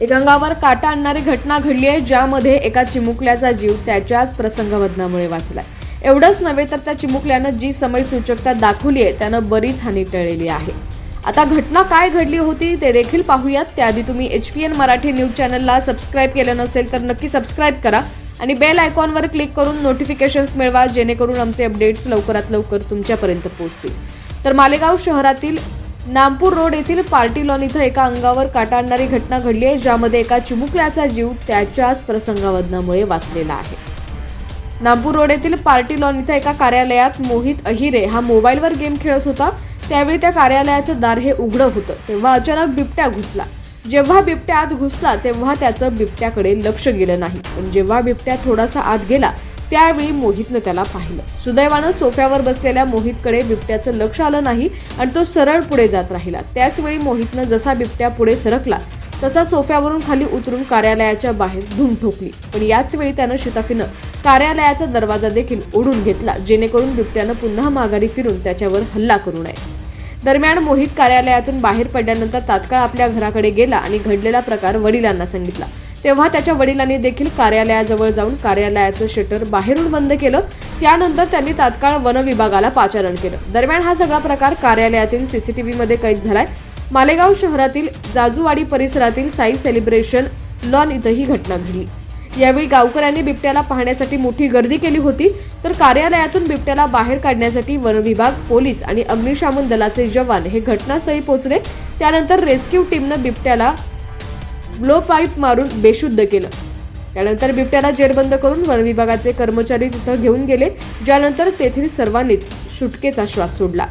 एक अंगावर काटा आणणारी घटना घडली आहे ज्यामध्ये एका चिमुकल्याचा जीव त्याच्याच प्रसंगवदनामुळे वाचलाय. एवढंच नव्हे तर त्या चिमुकल्यानं जी समय सूचकता दाखवली आहे त्यानं बरीच हानी टळलेली आहे. आता घटना काय घडली होती ते देखील पाहूयात. त्याआधी तुम्ही H P N Marathi news चॅनलला सबस्क्राईब केलं नसेल तर नक्की सबस्क्राईब करा आणि बेल आयकॉनवर क्लिक करून नोटिफिकेशन्स मिळवा जेणेकरून आमचे अपडेट्स लवकरात लवकर तुमच्यापर्यंत पोहोचतील. तर मालेगाव शहरातील नामपूर रोड येथील पार्टी लॉन इथं एका अंगावर काटा आणणारी घटना घडली आहे ज्यामध्ये एका चिमुकल्याचा जीव त्याच्याच प्रसंगावधनामुळे वाचलेला आहे. नागपूर रोड येथील पार्टी लॉन इथं एका कार्यालयात मोहित अहिरे हा मोबाईलवर गेम खेळत होता. त्यावेळी त्या कार्यालयाचं दार हे उघडं होतं तेव्हा अचानक बिबट्या घुसला. जेव्हा बिबट्या आत घुसला तेव्हा त्याचं बिबट्याकडे लक्ष गेलं नाही. पण जेव्हा बिबट्या थोडासा आत गेला त्यावेळी मोहितनं त्याला पाहिलं. सुदैवानं सोफ्यावर बसलेल्या मोहितकडे बिबट्याचं लक्ष आलं नाही आणि तो सरळ पुढे जात राहिला. त्याचवेळी मोहितनं जसा बिबट्या पुढे सरकला तसा सोफ्यावरून खाली उतरून कार्यालयाच्या बाहेर धूम ठोकली. पण याच वेळी त्यानं शिताफीनं कार्यालयाचा दरवाजा देखील ओढून घेतला जेणेकरून बिबट्यानं पुन्हा माघारी फिरून त्याच्यावर हल्ला करू नये. दरम्यान मोहित कार्यालयातून बाहेर पडल्यानंतर तात्काळ आपल्या घराकडे गेला आणि घडलेला प्रकार वडिलांना सांगितला. तेव्हा त्याच्या वडिलांनी देखील कार्यालयाजवळ जाऊन कार्यालयाचं शटर बाहेरून बंद केलं. त्यानंतर त्यांनी तात्काळ वन विभागाला पाचारण केलं. दरम्यान हा सगळा प्रकार कार्यालयातील सीसीटीव्ही मध्ये कैद झालाय. मालेगाव शहरातील जाजूवाडी परिसरातील साई सेलिब्रेशन लॉन इथं ही घटना घडली. यावेळी गावकऱ्यांनी बिबट्याला पाहण्यासाठी मोठी गर्दी केली होती. तर कार्यालयातून बिबट्याला बाहेर काढण्यासाठी वनविभाग पोलीस आणि अग्निशामन दलाचे जवान हे घटनास्थळी पोहोचले. त्यानंतर रेस्क्यू टीमनं बिबट्याला ब्लो पाईप मारून बेशुद्ध केलं. त्यानंतर बिबट्याला जेरबंद करून वन विभागाचे कर्मचारी तिथं घेऊन गेले ज्यानंतर तेथील सर्वांनीच सुटकेचा श्वास सोडला.